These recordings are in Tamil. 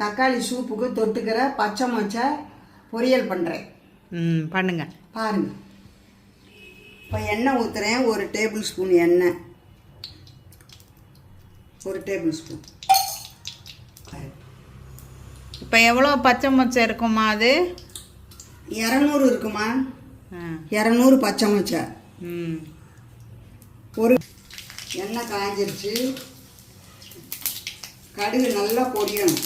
தக்காளி சூப்புக்கு தொட்டுக்கிற பச்சை மொச்சை பொரியல் பண்ணுறேன் ம் பண்ணுங்க. பாருங்க. இப்போ எண்ணெய் ஊற்றுறேன் ஒரு டேபிள் ஸ்பூன் எண்ணெய். ஒரு டேபிள் ஸ்பூன். இப்போ எவ்வளோ பச்சை மொச்சை இருக்குமா அது? இரநூறு இருக்குமா? இரநூறு பச்சை மொச்சை. ம். ஒரு எண்ணெய் காய்ஞ்சிருச்சு. கடுகு நல்லா பொரியணும்.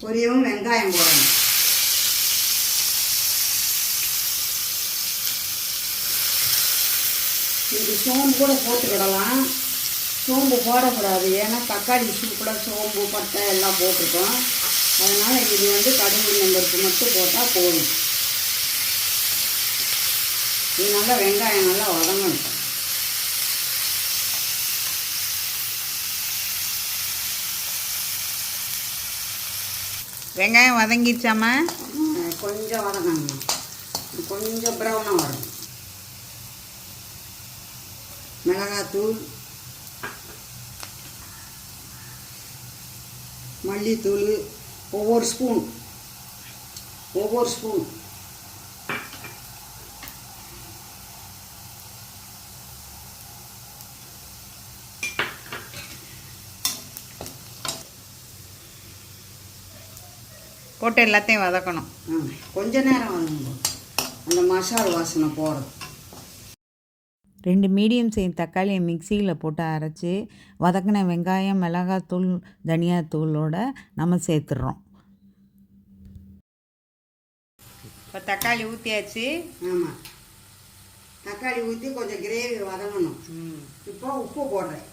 பொரியவும் வெங்காயம் போடணும். இது சோம்பு கூட போட்டுக்கிடலாம். சோம்பு போடக்கூடாது. ஏன்னா தக்காளி சூப்பில் சோம்பு பட்டை எல்லாம் போட்டிருக்கோம். அதனால் இது வந்து கடுகு நம்பருக்கு மட்டும் போட்டால் போதும். இது நல்லா வெங்காயம் நல்லா வதங்கணும். வெங்காயம் வதங்கிடுச்சாம்மா? கொஞ்சம் வதங்கணும் கொஞ்சம் ப்ரௌனாக வரும். மிளகாத்தூள் மல்லித்தூள் ஒவ்வொரு ஸ்பூன் ஒவ்வொரு ஸ்பூன் போட்டு எல்லாத்தையும் வதக்கணும். ஆ, கொஞ்ச நேரம் அந்த மசாலா வாசனை போகிறது ரெண்டு மீடியம் சைஸ் தக்காளியை மிக்சியில் போட்டு அரைச்சி வதக்கின வெங்காயம் மிளகாத்தூள் தனியாத்தூளோட நம்ம சேர்த்துடுறோம் இப்போ தக்காளி ஊற்றியாச்சு ஆமாம் தக்காளி ஊற்றி கொஞ்சம் கிரேவி வதங்கணும். இப்போ உப்பு போடுறேன்.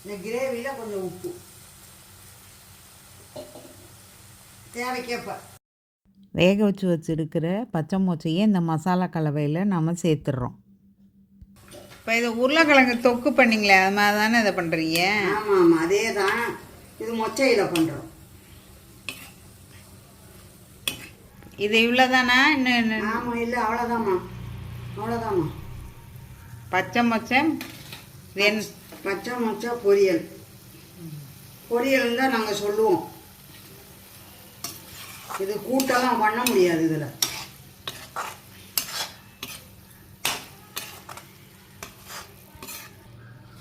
இந்த கிரேவியில் கொஞ்சம் உப்பு. தேவைக்கேற்ப. வேக வச்சு வச்சுருக்கிற பச்சை மொச்சையை இந்த மசாலா கலவையில் நம்ம சேர்த்துடுறோம் இப்போ இது உருளைக்கிழங்கு தொக்கு பண்ணிங்களே அது மாதிரி தானே இதை பண்ணுறீங்க ஆமாம் ஆமாம் அதே தான் இது மொச்சையில் பண்ணுறோம் இது இவ்வளோ தானா இன்னும் ஆமாம் இல்லை அவ்வளோதாம்மா அவ்வளோதாம்மா பச்சை மொச்சை பச்சை மொச்சை பொரியல். பொரியல் தான் நாங்கள் சொல்லுவோம். இது கூட்டெல்லாம் பண்ண முடியாது இதில்.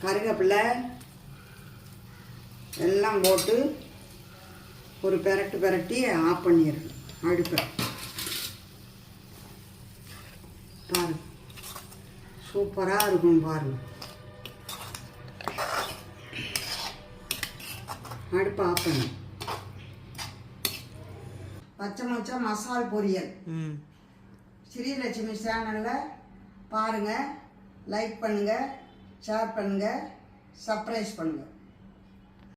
கருகப்பில்லை எல்லாம் போட்டு ஒரு பெரட்டு பெரட்டி ஆஃப் பண்ணிடுறேன் அடுப்பை. பாருங்க. சூப்பராக இருக்கும் பாருங்க. அடுப்பை ஆஃப் பண்ணு பச்சை மொச்சை மசால் பொரியல். ம். ஸ்ரீலட்சுமி சேனலில் பாருங்கள் லைக் பண்ணுங்கள் ஷேர் பண்ணுங்கள் சர்ப்ரைஸ் பண்ணுங்கள்